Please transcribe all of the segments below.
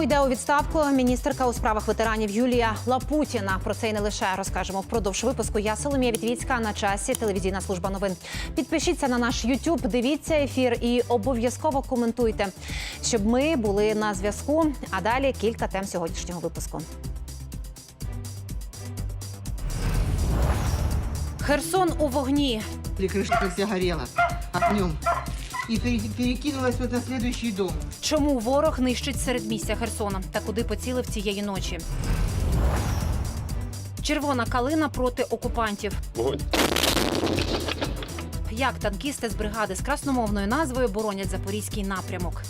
Чому йде у відставку міністерка у справах ветеранів Юлія Лапутіна? Про це й не лише розкажемо впродовж випуску. Я Соломія Вітвіцька на часі. Телевізійна служба новин. Підпишіться на наш YouTube, дивіться ефір і обов'язково коментуйте, щоб ми були на зв'язку. А далі кілька тем сьогоднішнього випуску. Херсон у вогні. Или крыша вся горела огнем. И пере- перекинулась вот на следующий дом. Чому ворог нищить середмістя Херсона та куди поцілив цієї ночі? Червона калина проти окупантів. Вогонь. Як танкісти з бригади з красномовною назвою боронять запорізький напрямок?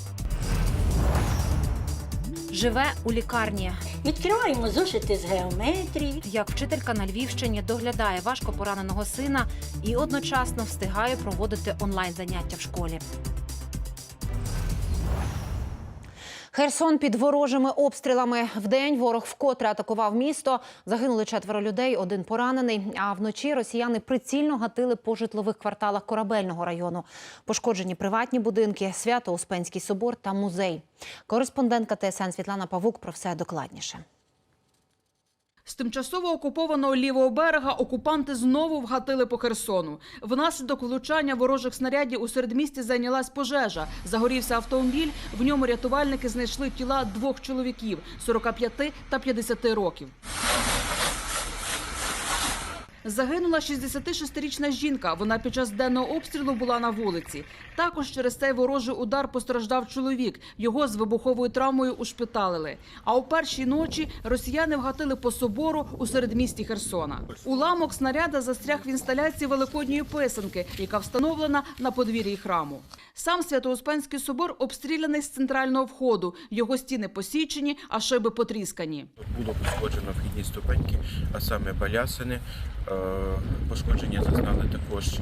Живе у лікарні. Відкриваємо зошити з геометрії. Як вчителька на Львівщині доглядає важко пораненого сина і одночасно встигає проводити онлайн заняття в школі. Херсон під ворожими обстрілами. Вдень ворог вкотре атакував місто. Загинули четверо людей, один поранений. А вночі росіяни прицільно гатили по житлових кварталах корабельного району. Пошкоджені приватні будинки, Свято-Успенський собор та музей. Кореспондентка ТСН Світлана Павук про все докладніше. З тимчасово окупованого лівого берега окупанти знову вгатили по Херсону. Внаслідок влучання ворожих снарядів у середмісті зайнялась пожежа. Загорівся автомобіль. В ньому рятувальники знайшли тіла двох чоловіків 45 та 50 років. Загинула 66-річна жінка. Вона під час денного обстрілу була на вулиці. Також через цей ворожий удар постраждав чоловік. Його з вибуховою травмою ушпиталили. А у першій ночі росіяни вгатили по собору у середмісті Херсона. Уламок снаряда застряг в інсталяції великодньої писанки, яка встановлена на подвір'ї храму. Сам Свято-Успенський собор обстріляний з центрального входу. Його стіни посічені, а шиби потріскані. Було пошкоджено вхідні ступеньки, а саме балясини. Е, Пошкодження зазнали також е,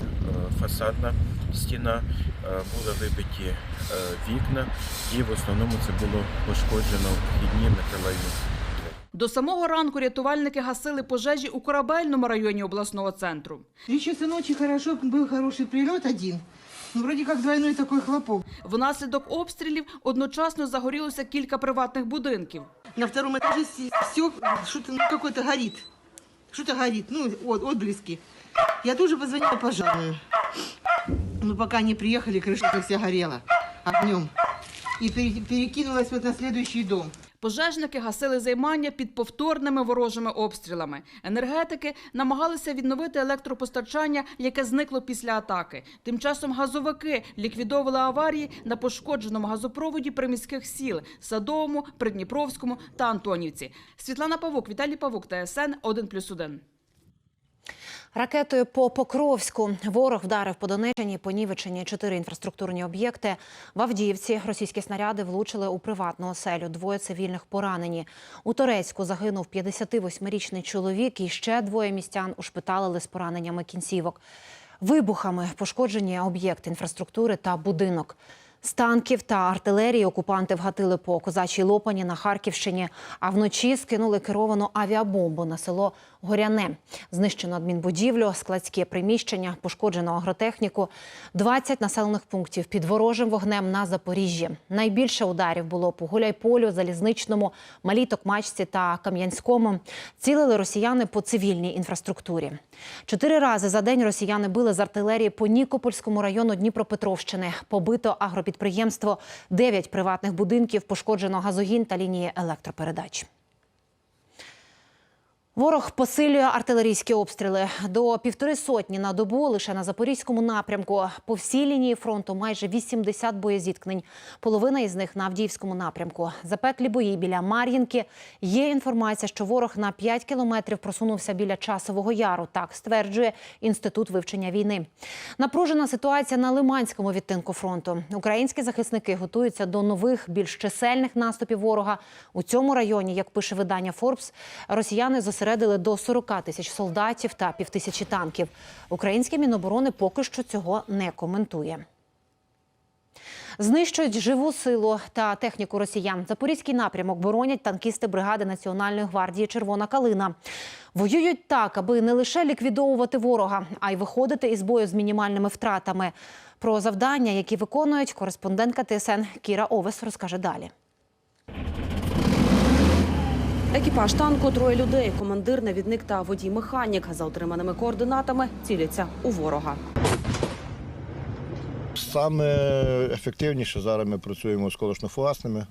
фасадна стіна, е, були вибиті вікна, і в основному це було пошкоджено вхідні металеві. До самого ранку рятувальники гасили пожежі у корабельному районі обласного центру. Часа ночи хорошо, был хороший прилет один. Ну, вроде как двойной такой хлопок. Внаслідок обстрілів одночасно загорілося кілька приватних будинків. На втором этаже все, что-то ну, какое-то горит. Что-то горит, ну, от, отблески. Я тоже позвонила пожарную. Но пока они приехали, крыша вся горела огнем. И пере- перекинулась вот на следующий дом. Пожежники гасили займання під повторними ворожими обстрілами. Енергетики намагалися відновити електропостачання, яке зникло після атаки. Тим часом газовики ліквідовували аварії на пошкодженому газопроводі приміських сіл Садовому, Придніпровському та Антонівці. Світлана Павук, Віталій Павук, ТСН 1+,1. Ракетою по Покровську ворог вдарив по Донеччині, понівечені чотири інфраструктурні об'єкти. В Авдіївці російські снаряди влучили у приватну оселю. Двоє цивільних поранені. У Торецьку загинув 58-річний чоловік і ще двоє містян ушпиталили з пораненнями кінцівок. Вибухами пошкоджені об'єкти інфраструктури та будинок. З танків та артилерії окупанти вгатили по козачій лопані на Харківщині, а вночі скинули керовану авіабомбу на село Горяне. Знищено адмінбудівлю, складське приміщення, пошкоджено агротехніку, 20 населених пунктів під ворожим вогнем на Запоріжжі. Найбільше ударів було по Гуляйполю, Залізничному, Малій Токмачці та Кам'янському. Цілили росіяни по цивільній інфраструктурі. Чотири рази за день росіяни били з артилерії по Нікопольському району Дніпропетровщини. Побито агропідприємство, 9 приватних будинків, пошкоджено газогін та лінії електропередач. Ворог посилює артилерійські обстріли до півтори сотні на добу лише на запорізькому напрямку. По всій лінії фронту майже 80 боєзіткнень. Половина із них на Авдіївському напрямку. Запеклі бої біля Мар'їнки. Є інформація, що ворог на 5 кілометрів просунувся біля часового яру. Так стверджує інститут вивчення війни. Напружена ситуація на Лиманському відтинку фронту. Українські захисники готуються до нових, більш чисельних наступів ворога. У цьому районі, як пише видання Форбс, росіяни зосередили до 40 тисяч солдатів та півтисячі танків. Українське міноборони поки що цього не коментує. Знищують живу силу та техніку росіян. Запорізький напрямок боронять танкісти бригади Національної гвардії Червона калина. Воюють так, аби не лише ліквідовувати ворога, а й виходити із бою з мінімальними втратами. Про завдання, які виконують кореспондентка ТСН Кіра Овес, розкаже далі. Екіпаж танку троє людей. Командир, навідник та водій-механік. За отриманими координатами ціляться у ворога. Саме ефективніше зараз ми працюємо з колошно-фугасними,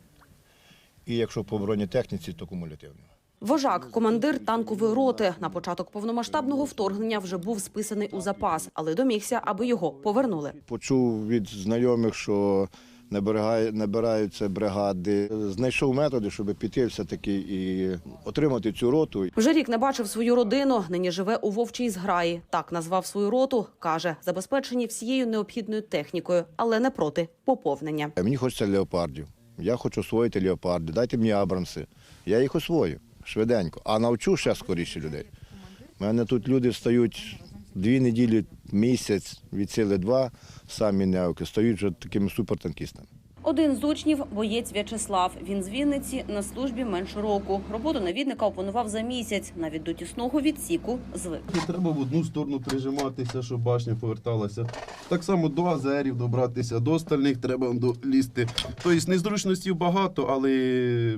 і якщо по бронетехніці, то кумулятивними. Вожак, командир танкової роти. На початок повномасштабного вторгнення вже був списаний у запас, але домігся, аби його повернули. Почув від знайомих, що набираються бригади. Знайшов методи, щоб піти все-таки і отримати цю роту. Вже рік не бачив свою родину. Нині живе у вовчій зграї. Так назвав свою роту. каже, забезпечені всією необхідною технікою, але не проти поповнення. Мені хочеться леопардів. Я хочу освоїти леопарди. Дайте мені абрамси. Я їх освою швиденько, а навчу ще скоріше людей. У мене тут люди встають дві неділі, місяць, від сили два, самі неоки, стають вже такими супертанкістами. Один з учнів боєць В'ячеслав. Він з Вінниці на службі менше року. Роботу навідника опанував за місяць. Навіть до тісного відсіку звик. Треба в одну сторону прижиматися, щоб башня поверталася. Так само до азерів добратися, до остальних треба лізти. Тобто незручностей багато, але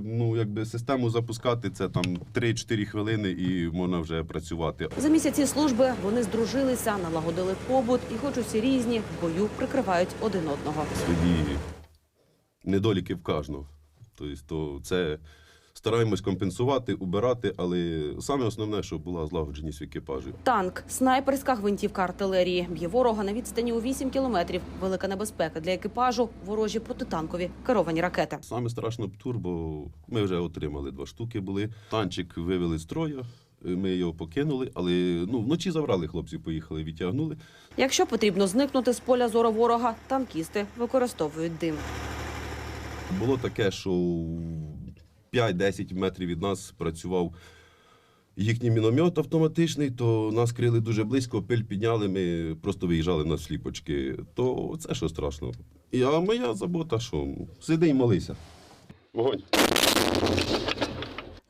ну, якби систему запускати це там 3-4 хвилини і можна вже працювати. За місяці служби вони здружилися, налагодили побут і, хоч усі різні, в бою прикривають один одного. Свої недоліки в кожного. Тобто, то це стараємось компенсувати, убирати, але саме основне, щоб була злагодженість в екіпажі. Танк, снайперська гвинтівка артилерії б'є ворога на відстані у 8 кілометрів. Велика небезпека для екіпажу. Ворожі протитанкові керовані ракети. Саме страшно птур, бо ми вже отримали два штуки. Були танчик вивели з строя. Ми його покинули, але ну вночі забрали хлопців, поїхали, відтягнули. Якщо потрібно зникнути з поля зору ворога, танкісти використовують дим. Було таке, що 5-10 метрів від нас працював їхній міномет автоматичний, то нас крили дуже близько, пиль підняли, ми просто виїжджали на сліпочки. То це що страшно. А моя забота, що сиди і молися. Вогонь.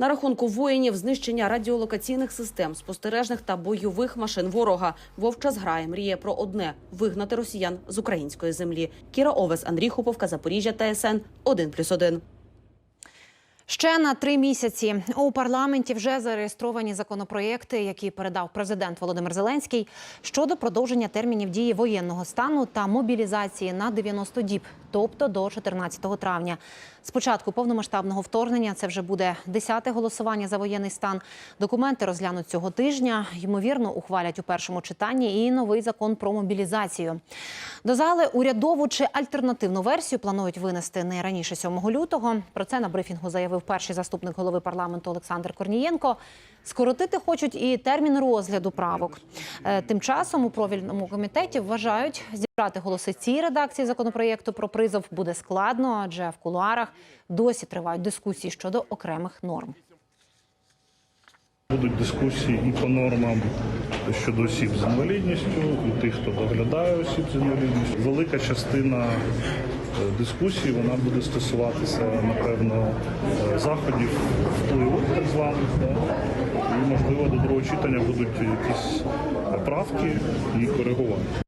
На рахунку воїнів знищення радіолокаційних систем, спостережних та бойових машин ворога. Вовча зграє мріє про одне вигнати росіян з української землі. Кіра Овес, Андрій Хуповка, Запоріжжя, ТСН 1+,1. Ще на три місяці у парламенті вже зареєстровані законопроєкти, які передав президент Володимир Зеленський щодо продовження термінів дії воєнного стану та мобілізації на 90 діб, тобто до 14 травня. З початку повномасштабного вторгнення це вже буде 10-те голосування за воєнний стан. Документи розглянуть цього тижня. Ймовірно, ухвалять у першому читанні і новий закон про мобілізацію. До зали урядову чи альтернативну версію планують винести не раніше 7 лютого. Про це на брифінгу заявив перший заступник голови парламенту Олександр Корнієнко. Скоротити хочуть і термін розгляду правок. Е, Тим часом у провільному комітеті вважають, зібрати голоси цій редакції законопроєкту про призов буде складно, адже в кулуарах досі тривають дискусії щодо окремих норм. Будуть дискусії і по нормам щодо осіб з інвалідністю, і тих, хто доглядає осіб з інвалідністю. Велика частина е, дискусії вона буде стосуватися, напевно, е, заходів впливу так званих. І, можливо, до другого читання будуть якісь правки і коригування.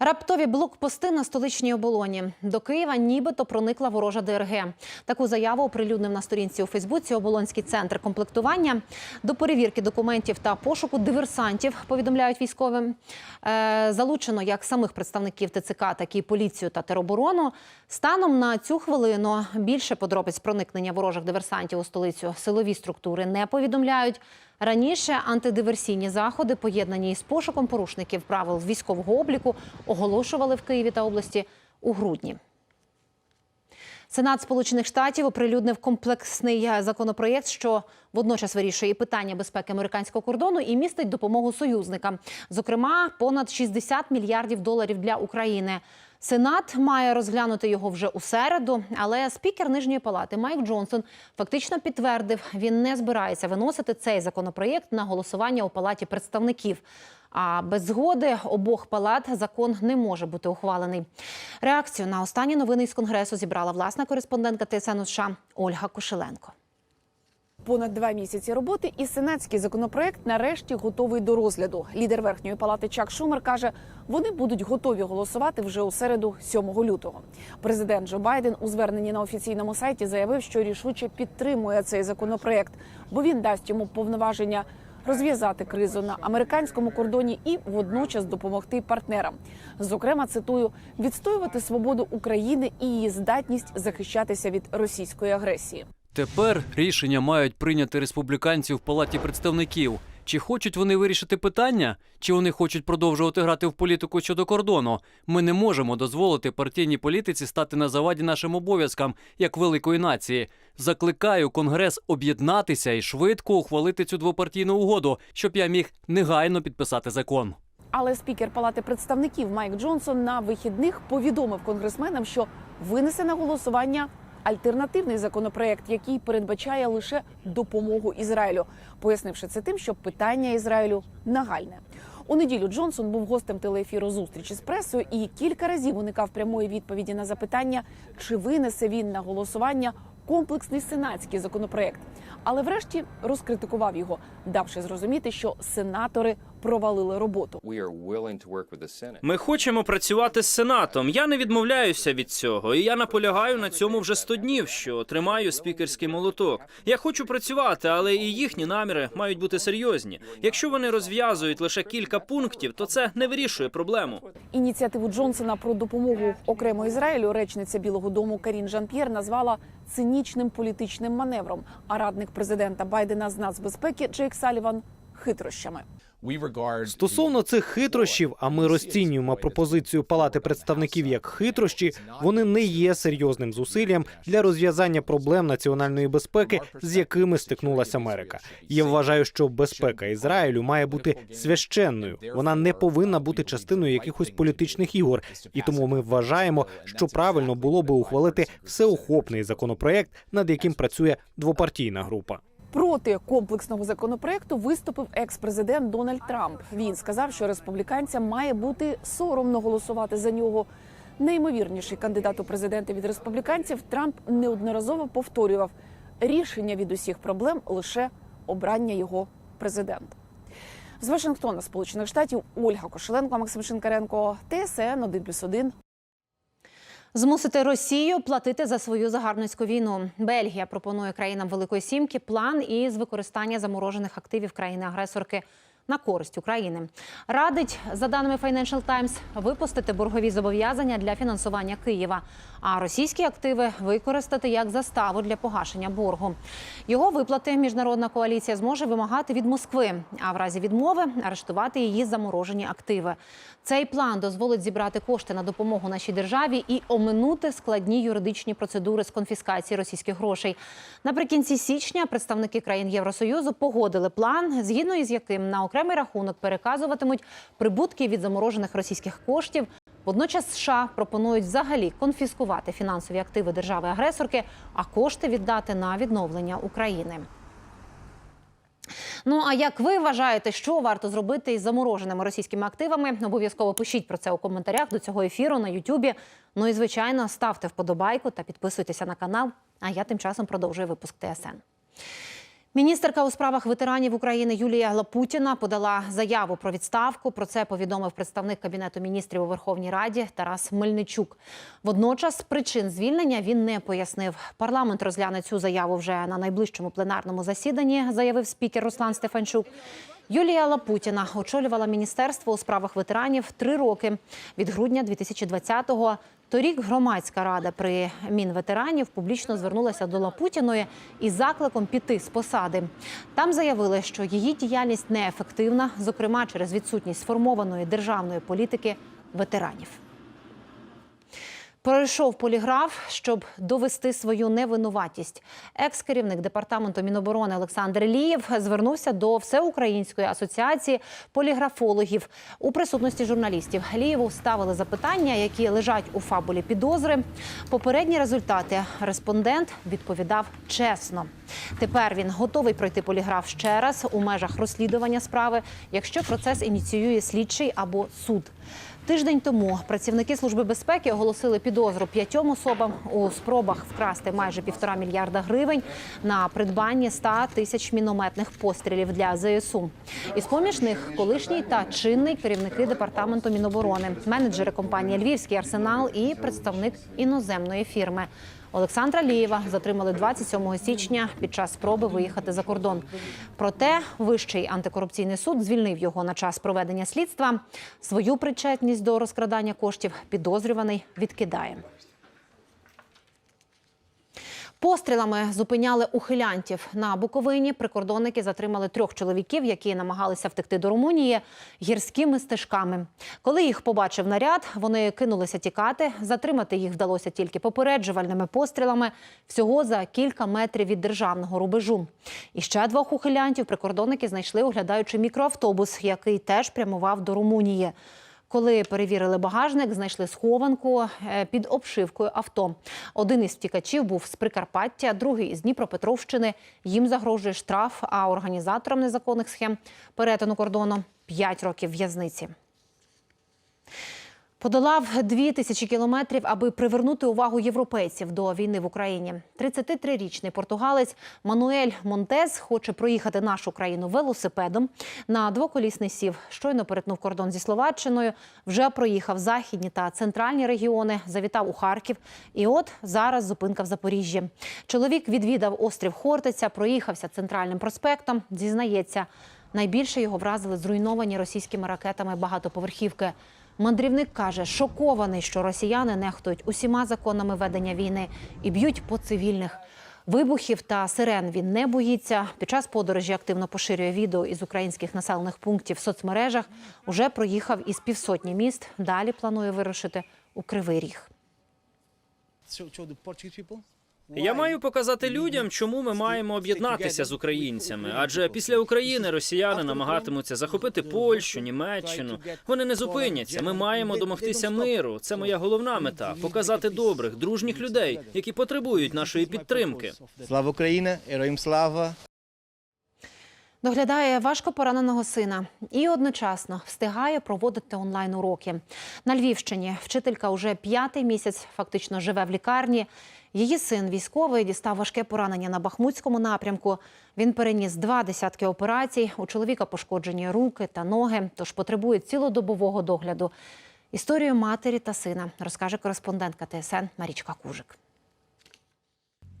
Раптові блокпости на столичній оболоні. До Києва нібито проникла ворожа ДРГ. Таку заяву оприлюднив на сторінці у Фейсбуці Оболонський центр комплектування. До перевірки документів та пошуку диверсантів повідомляють військовим. Е, залучено як самих представників ТЦК, так і поліцію та тероборону. Станом на цю хвилину більше подробиць проникнення ворожих диверсантів у столицю силові структури не повідомляють. Раніше антидиверсійні заходи, поєднані із пошуком порушників правил військового обліку, оголошували в Києві та області у грудні. Сенат Сполучених Штатів оприлюднив комплексний законопроєкт, що водночас вирішує і питання безпеки американського кордону і містить допомогу союзникам. Зокрема, понад 60 мільярдів доларів для України. Сенат має розглянути його вже у середу, але спікер нижньої палати Майк Джонсон фактично підтвердив, він не збирається виносити цей законопроєкт на голосування у палаті представників. А без згоди обох палат закон не може бути ухвалений. Реакцію на останні новини із конгресу зібрала власна кореспондентка ТСН США Ольга Кошеленко. Понад два місяці роботи і сенатський законопроект нарешті готовий до розгляду. Лідер верхньої палати Чак Шумер каже, вони будуть готові голосувати вже у середу, 7 лютого. Президент Джо Байден у зверненні на офіційному сайті заявив, що рішуче підтримує цей законопроект, бо він дасть йому повноваження розв'язати кризу на американському кордоні і водночас допомогти партнерам. Зокрема, цитую відстоювати свободу України і її здатність захищатися від російської агресії. Тепер рішення мають прийняти республіканці в палаті представників. Чи хочуть вони вирішити питання, чи вони хочуть продовжувати грати в політику щодо кордону? Ми не можемо дозволити партійній політиці стати на заваді нашим обов'язкам як великої нації. Закликаю Конгрес об'єднатися і швидко ухвалити цю двопартійну угоду, щоб я міг негайно підписати закон. Але спікер Палати представників Майк Джонсон на вихідних повідомив конгресменам, що винесе на голосування альтернативний законопроект, який передбачає лише допомогу Ізраїлю, пояснивши це тим, що питання Ізраїлю нагальне. У неділю Джонсон був гостем телеефіру зустрічі з пресою і кілька разів уникав прямої відповіді на запитання, чи винесе він на голосування комплексний сенатський законопроект. Але врешті розкритикував його, давши зрозуміти, що сенатори провалили роботу. Ми хочемо працювати з сенатом. Я не відмовляюся від цього, і я наполягаю на цьому вже 100 днів, що тримаю спікерський молоток. Я хочу працювати, але і їхні наміри мають бути серйозні. Якщо вони розв'язують лише кілька пунктів, то це не вирішує проблему. Ініціативу Джонсона про допомогу окремо Ізраїлю речниця Білого Дому Карін Жан-П'єр назвала цинічним політичним маневром. А радник президента Байдена з нацбезпеки Джейк Саліван хитрощами. Стосовно цих хитрощів, а ми розцінюємо пропозицію Палати представників як хитрощі, вони не є серйозним зусиллям для розв'язання проблем національної безпеки, з якими стикнулася Америка. Я вважаю, що безпека Ізраїлю має бути священною. Вона не повинна бути частиною якихось політичних ігор. І тому ми вважаємо, що правильно було би ухвалити всеохопний законопроект, над яким працює двопартійна група. Проти комплексного законопроекту виступив екс-президент Дональд Трамп. Він сказав, що республіканцям має бути соромно голосувати за нього. Неймовірніший кандидат у президенти від республіканців Трамп неодноразово повторював рішення від усіх проблем лише обрання його президента. З Вашингтона, Сполучених Штатів, Ольга Кошеленко, Максим Шинкаренко, ТСН 1+,1. Змусити Росію платити за свою загарбницьку війну. Бельгія пропонує країнам Великої Сімки план із використання заморожених активів країни-агресорки на користь України. Радить, за даними Financial Times, випустити боргові зобов'язання для фінансування Києва, а російські активи використати як заставу для погашення боргу. Його виплати міжнародна коаліція зможе вимагати від Москви, а в разі відмови арештувати її заморожені активи. Цей план дозволить зібрати кошти на допомогу нашій державі і оминути складні юридичні процедури з конфіскації російських грошей. Наприкінці січня представники країн Євросоюзу погодили план, згідно із яким на окремий рахунок переказуватимуть прибутки від заморожених російських коштів. Водночас США пропонують взагалі конфіскувати фінансові активи держави-агресорки, а кошти віддати на відновлення України. Ну а як ви вважаєте, що варто зробити із замороженими російськими активами? Обов'язково пишіть про це у коментарях до цього ефіру на Ютубі. Ну і звичайно, ставте вподобайку та підписуйтеся на канал. А я тим часом продовжую випуск ТСН. Міністерка у справах ветеранів України Юлія Лапутіна подала заяву про відставку. Про це повідомив представник кабінету міністрів у Верховній Раді Тарас Мельничук. Водночас причин звільнення він не пояснив. Парламент розгляне цю заяву вже на найближчому пленарному засіданні, заявив спікер Руслан Стефанчук. Юлія Лапутіна очолювала міністерство у справах ветеранів три роки від грудня 2020-го. Торік громадська рада при Мінветеранів публічно звернулася до Лапутіної із закликом піти з посади. Там заявили, що її діяльність неефективна, зокрема через відсутність сформованої державної політики ветеранів. Пройшов поліграф, щоб довести свою невинуватість. Екс-керівник департаменту Міноборони Олександр Лієв звернувся до Всеукраїнської асоціації поліграфологів у присутності журналістів. Лієву ставили запитання, які лежать у фабулі підозри. Попередні результати респондент відповідав чесно. Тепер він готовий пройти поліграф ще раз у межах розслідування справи, якщо процес ініціює слідчий або суд. Тиждень тому працівники служби безпеки оголосили підозру п'ятьом особам у спробах вкрасти майже півтора мільярда гривень на придбанні 100 тисяч мінометних пострілів для ЗСУ. Із поміж них колишній та чинний керівники департаменту Міноборони, менеджери компанії Львівський арсенал і представник іноземної фірми. Олександра Лієва затримали 27 січня під час спроби виїхати за кордон. Проте Вищий антикорупційний суд звільнив його на час проведення слідства. Свою причетність до розкрадання коштів підозрюваний відкидає. Пострілами зупиняли ухилянтів на Буковині. Прикордонники затримали трьох чоловіків, які намагалися втекти до Румунії гірськими стежками. Коли їх побачив наряд, вони кинулися тікати. Затримати їх вдалося тільки попереджувальними пострілами всього за кілька метрів від державного рубежу. І ще двох ухилянтів прикордонники знайшли, оглядаючи мікроавтобус, який теж прямував до Румунії. Коли перевірили багажник, знайшли схованку е, під обшивкою авто. Один із втікачів був з Прикарпаття, другий із Дніпропетровщини. Їм загрожує штраф, а організаторам незаконних схем перетину кордону 5 років в'язниці. Подолав дві тисячі кілометрів, аби привернути увагу європейців до війни в Україні. 33-річний португалець Мануель Монтез хоче проїхати нашу країну велосипедом. На двоколісний сів щойно перетнув кордон зі Словаччиною. Вже проїхав західні та центральні регіони, завітав у Харків. І от зараз зупинка в Запоріжжі. Чоловік відвідав острів Хортиця, проїхався центральним проспектом. Зізнається, найбільше його вразили зруйновані російськими ракетами багатоповерхівки. Мандрівник каже, шокований, що росіяни нехтують усіма законами ведення війни і б'ють по цивільних. Вибухів та сирен він не боїться. Під час подорожі активно поширює відео із українських населених пунктів в соцмережах. Уже проїхав із півсотні міст. Далі планує вирушити у Кривий Ріг. Я маю показати людям, чому ми маємо об'єднатися з українцями. Адже після України росіяни намагатимуться захопити Польщу, Німеччину. Вони не зупиняться. Ми маємо домогтися миру. Це моя головна мета показати добрих, дружніх людей, які потребують нашої підтримки. Слава Україні! Героям слава! Доглядає важко пораненого сина і одночасно встигає проводити онлайн уроки. На Львівщині вчителька уже п'ятий місяць фактично живе в лікарні. Її син військовий дістав важке поранення на Бахмутському напрямку. Він переніс два десятки операцій. У чоловіка пошкоджені руки та ноги, тож потребує цілодобового догляду. Історію матері та сина розкаже кореспондентка ТСН Марічка Кужик.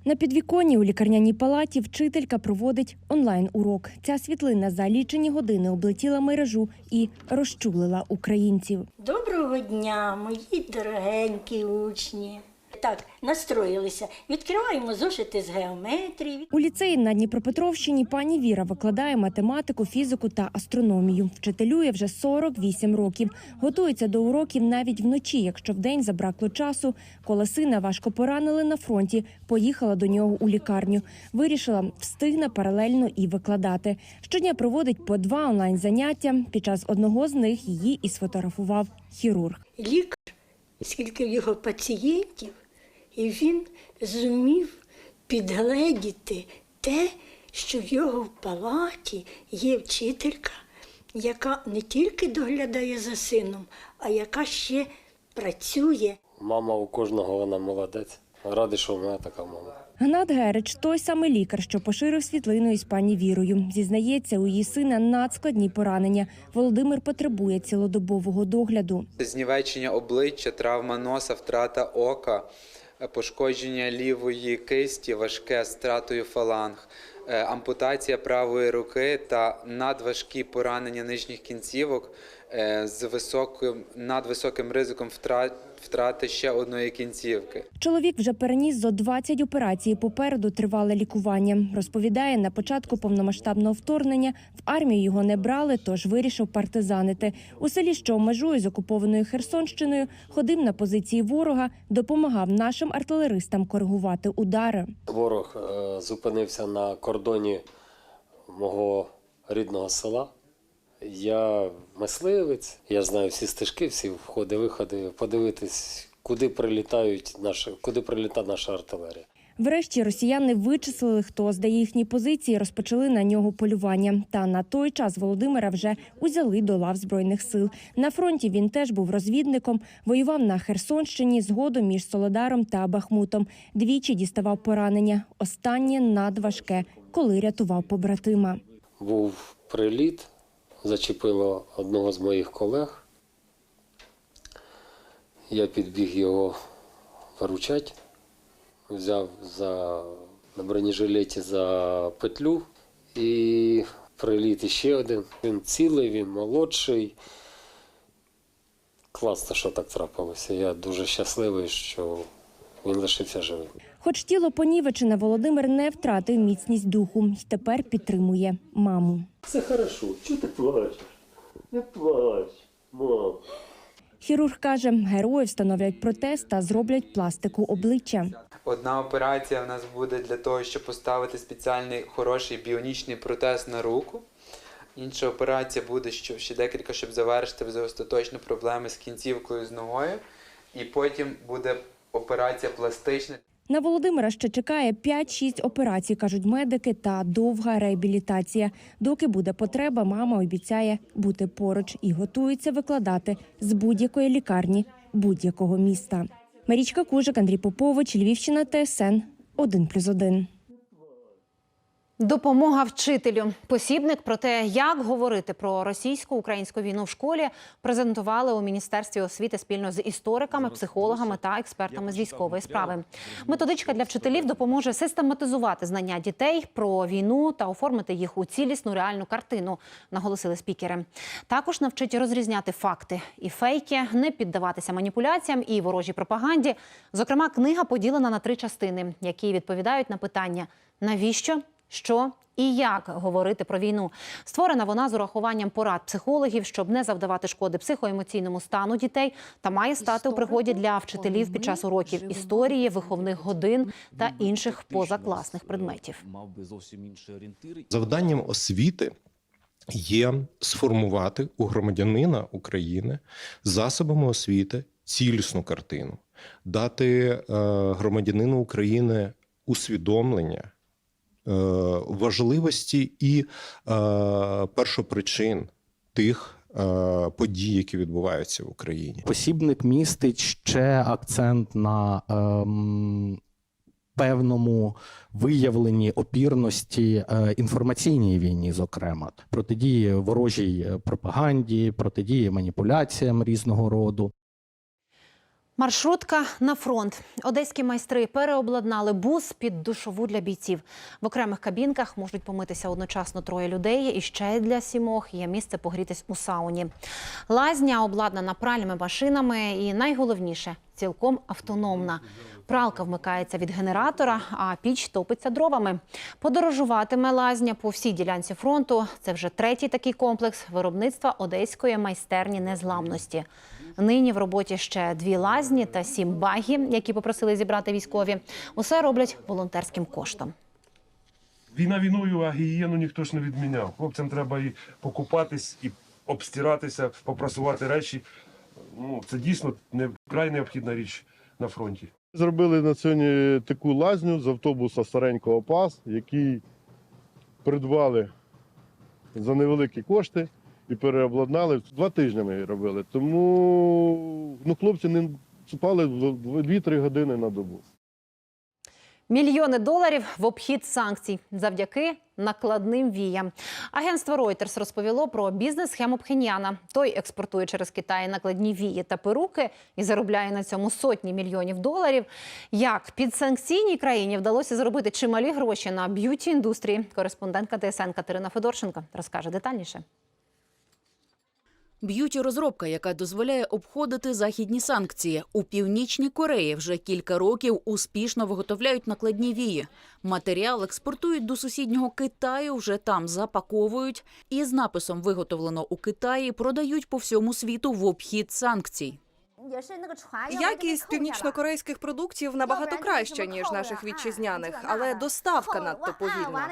На підвіконні у лікарняній палаті вчителька проводить онлайн-урок. Ця світлина за лічені години облетіла мережу і розчулила українців. Доброго дня, мої дорогенькі учні. Так, настроїлися. Відкриваємо зошити з геометрії. У ліцеї на Дніпропетровщині пані Віра викладає математику, фізику та астрономію. Вчителює вже 48 років. Готується до уроків навіть вночі, якщо вдень забракло часу. Коли сина важко поранили на фронті, поїхала до нього у лікарню. Вирішила, встигне паралельно і викладати. Щодня проводить по два онлайн заняття. Під час одного з них її і сфотографував хірург. Лікар, скільки в його пацієнтів, і він зумів підгледіти те, що в його в палаті є вчителька, яка не тільки доглядає за сином, а яка ще працює. Мама у кожного вона молодець. Радий, що в мене така мама. Гнат Герич той самий лікар, що поширив світлину із пані Вірою. Зізнається, у її сина надскладні поранення. Володимир потребує цілодобового догляду. Знівечення обличчя, травма носа, втрата ока, пошкодження лівої кисті, важке стратою фаланг, е, ампутація правої руки та надважкі поранення нижніх кінцівок е, з високим надвисоким ризиком втрат, втрати ще одної кінцівки. Чоловік вже переніс зо 20 операцій. Попереду тривале лікування. Розповідає, на початку повномасштабного вторгнення в армію його не брали, тож вирішив партизанити. У селі, що межує з окупованою Херсонщиною, ходив на позиції ворога, допомагав нашим артилеристам коригувати удари. Ворог е, зупинився на кордоні мого рідного села. Я мисливець, я знаю всі стежки, всі входи, виходи, подивитись, куди прилітають наші, куди прилітає наша артилерія. Врешті росіяни вичислили, хто здає їхні позиції, розпочали на нього полювання. Та на той час Володимира вже узяли до лав збройних сил. На фронті він теж був розвідником, воював на Херсонщині згодом між Солодаром та Бахмутом. Двічі діставав поранення. Останнє надважке, коли рятував побратима. Був приліт, зачепило одного з моїх колег. Я підбіг його виручати, взяв за, на бронежилеті за петлю і приліт іще один. Він цілий, він молодший. Класно, що так трапилося. Я дуже щасливий, що він лишився живим. Хоч тіло понівечене, Володимир не втратив міцність духу й тепер підтримує маму. Все хорошо. Чого ти плачеш? Не плач, мам. Хірург каже, герої встановлять протез та зроблять пластику обличчя. Одна операція в нас буде для того, щоб поставити спеціальний хороший біонічний протез на руку. Інша операція буде що ще декілька, щоб завершити вже остаточно проблеми з кінцівкою з ногою. І потім буде операція пластична. На Володимира ще чекає 5-6 операцій, кажуть медики, та довга реабілітація. Доки буде потреба, мама обіцяє бути поруч і готується викладати з будь-якої лікарні будь-якого міста. Марічка Кужик, Андрій Попович, Львівщина, ТСН 1+,1. Допомога вчителю. Посібник про те, як говорити про російсько-українську війну в школі, презентували у міністерстві освіти спільно з істориками, психологами та експертами з військової справи. Методичка для вчителів допоможе систематизувати знання дітей про війну та оформити їх у цілісну реальну картину, наголосили спікери. Також навчить розрізняти факти і фейки, не піддаватися маніпуляціям і ворожій пропаганді. Зокрема, книга поділена на три частини, які відповідають на питання: навіщо? Що і як говорити про війну. Створена вона з урахуванням порад психологів, щоб не завдавати шкоди психоемоційному стану дітей, та має стати у пригоді для вчителів під час уроків історії, виховних годин та інших позакласних предметів. Мав би зовсім інші орієнтири. Завданням освіти є сформувати у громадянина України засобами освіти цілісну картину, дати е, громадянину України усвідомлення важливості і е, першопричин тих е, подій, які відбуваються в Україні. Посібник містить ще акцент на ем, певному виявленні опірності е, інформаційній війні, зокрема, протидії ворожій е, пропаганді, протидії маніпуляціям різного роду. Маршрутка на фронт. Одеські майстри переобладнали бус під душову для бійців. В окремих кабінках можуть помитися одночасно троє людей. І ще для сімох є місце погрітись у сауні. Лазня обладнана пральними машинами і найголовніше цілком автономна. Пралка вмикається від генератора, а піч топиться дровами. Подорожуватиме лазня по всій ділянці фронту. Це вже третій такий комплекс виробництва одеської майстерні незламності. Нині в роботі ще дві лазні та сім багі, які попросили зібрати військові. Усе роблять волонтерським коштом. Війна війною, а гігієну ніхто ж не відміняв. Хлопцям треба і покупатись, і обстиратися, попрасувати речі. Ну, це дійсно не вкрай необхідна річ на фронті. Зробили на сьогодні таку лазню з автобуса старенького ПАС, який придбали за невеликі кошти і переобладнали. Два тижні ми робили. Тому ну, хлопці не спали 2-3 години на добу. Мільйони доларів в обхід санкцій завдяки накладним віям. Агентство Reuters розповіло про бізнес-схему Пхеньяна. Той експортує через Китай накладні вії та перуки і заробляє на цьому сотні мільйонів доларів. Як підсанкційній країні вдалося заробити чималі гроші на б'юті індустрії? Кореспондентка ТСН Катерина Федорченко розкаже детальніше. Б'юті-розробка, яка дозволяє обходити західні санкції. У північній Кореї вже кілька років успішно виготовляють накладні вії. Матеріал експортують до сусіднього Китаю, вже там запаковують і з написом виготовлено у Китаї продають по всьому світу в обхід санкцій. Якість північнокорейських продуктів набагато краща, ніж наших вітчизняних, але доставка надто повільна.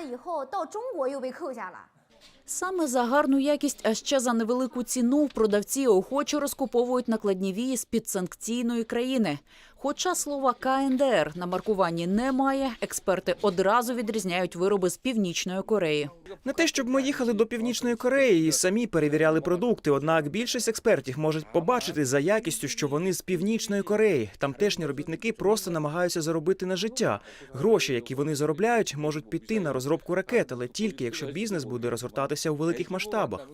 Саме за гарну якість, а ще за невелику ціну продавці охоче розкуповують накладні вії з підсанкційної країни. Хоча слова КНДР на маркуванні немає, експерти одразу відрізняють вироби з північної Кореї. Не те, щоб ми їхали до північної Кореї і самі перевіряли продукти. Однак більшість експертів можуть побачити за якістю, що вони з північної Кореї. Тамтешні робітники просто намагаються заробити на життя. Гроші, які вони заробляють, можуть піти на розробку ракет, але тільки якщо бізнес буде розгортатися у великих масштабах.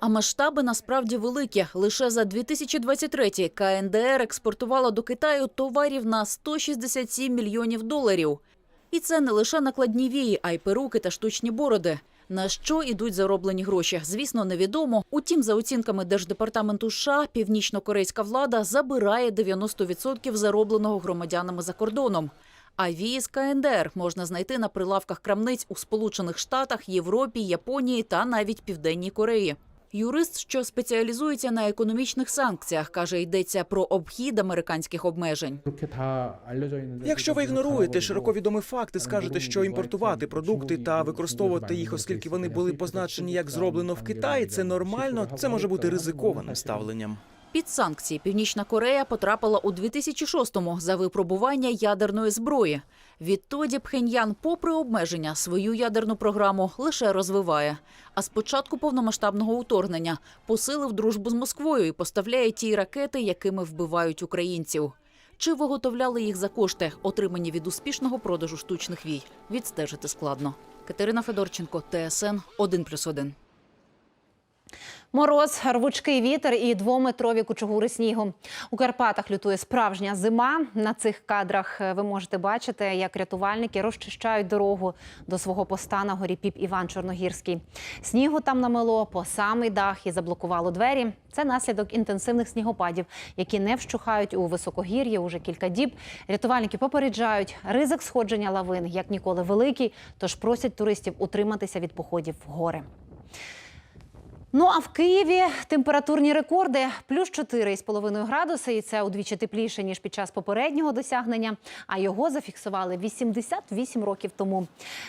А масштаби насправді великі. Лише за 2023 КНДР експортувала до Китаю товарів на 167 мільйонів доларів. І це не лише накладні вії, а й перуки та штучні бороди. На що ідуть зароблені гроші, звісно, невідомо. Утім, за оцінками Держдепартаменту США, північно-корейська влада забирає 90% заробленого громадянами за кордоном. А вії з КНДР можна знайти на прилавках крамниць у Сполучених Штатах, Європі, Японії та навіть Південній Кореї. Юрист, що спеціалізується на економічних санкціях, каже, йдеться про обхід американських обмежень. Якщо ви ігноруєте широко відомі факти, скажете, що імпортувати продукти та використовувати їх, оскільки вони були позначені як зроблено в Китаї, це нормально. Це може бути ризикованим ставленням. Під санкції Північна Корея потрапила у 2006-му за випробування ядерної зброї. Відтоді Пхеньян, попри обмеження, свою ядерну програму лише розвиває. А з початку повномасштабного вторгнення посилив дружбу з Москвою і поставляє ті ракети, якими вбивають українців. Чи виготовляли їх за кошти, отримані від успішного продажу штучних вій? Відстежити складно. Катерина Федорченко, ТСН 1+,1. Мороз, рвучкий вітер і двометрові кучугури снігу. У Карпатах лютує справжня зима. На цих кадрах е, ви можете бачити, як рятувальники розчищають дорогу до свого поста на горі Піп Іван Чорногірський. Снігу там намело по самий дах і заблокувало двері. Це наслідок інтенсивних снігопадів, які не вщухають у високогір'ї уже кілька діб. Рятувальники попереджають, ризик сходження лавин як ніколи великий, тож просять туристів утриматися від походів в гори. Ну а в Києві температурні рекорди плюс 4,5 градуси, і це удвічі тепліше ніж під час попереднього досягнення. А його зафіксували 88 років тому.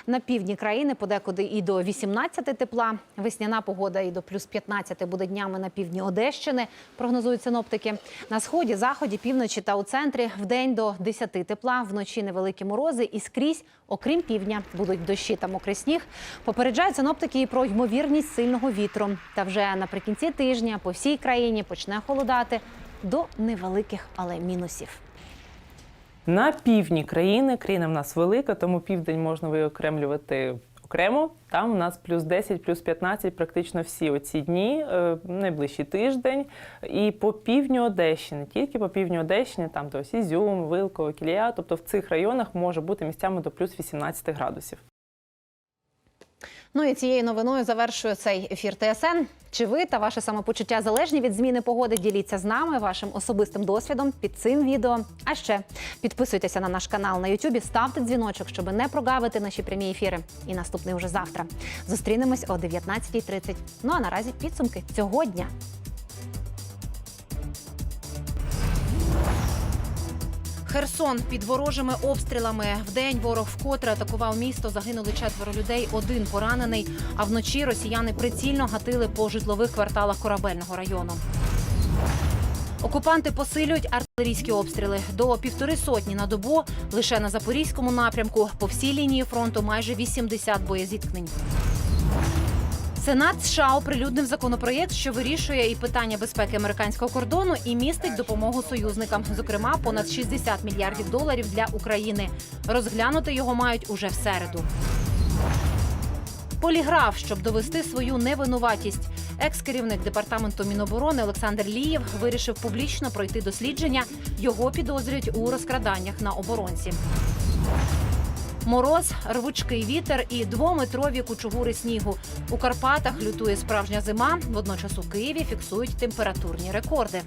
На півдні країни подекуди і до 18 тепла. Весняна погода і до плюс 15 буде днями на півдні Одещини. Прогнозують синоптики. На сході, заході, півночі та у центрі в день до 10 тепла. Вночі невеликі морози і скрізь, окрім півдня, будуть дощі та мокрий сніг. Попереджають синоптики і про ймовірність сильного вітру. Та вже наприкінці тижня по всій країні почне холодати до невеликих, але мінусів. На півдні країни країна в нас велика, тому південь можна виокремлювати окремо. Там у нас плюс 10, плюс 15 практично всі оці дні, е, найближчий тиждень. І по півдню Одещини, тільки по півдню Одещини, там до Ізюм, Вилково, Кілія, тобто в цих районах може бути місцями до плюс 18 градусів. Ну і цією новиною завершую цей ефір ТСН. Чи ви та ваше самопочуття залежні від зміни погоди? Діліться з нами вашим особистим досвідом під цим відео. А ще підписуйтеся на наш канал на Ютубі, ставте дзвіночок, щоб не прогавити наші прямі ефіри. І наступний уже завтра. Зустрінемось о 19.30. Ну а наразі підсумки цього дня. Херсон під ворожими обстрілами. Вдень ворог вкотре атакував місто. Загинули четверо людей, один поранений. А вночі росіяни прицільно гатили по житлових кварталах корабельного району. Окупанти посилюють артилерійські обстріли до півтори сотні на добу. Лише на запорізькому напрямку по всій лінії фронту майже 80 боєзіткнень. Сенат США оприлюднив законопроєкт, що вирішує і питання безпеки американського кордону, і містить допомогу союзникам, зокрема понад 60 мільярдів доларів для України. Розглянути його мають уже в середу. Поліграф, щоб довести свою невинуватість. Екс-керівник департаменту Міноборони Олександр Лієв вирішив публічно пройти дослідження. Його підозрюють у розкраданнях на оборонці. Мороз, рвучкий вітер і двометрові кучугури снігу. У Карпатах лютує справжня зима. Водночас у Києві фіксують температурні рекорди.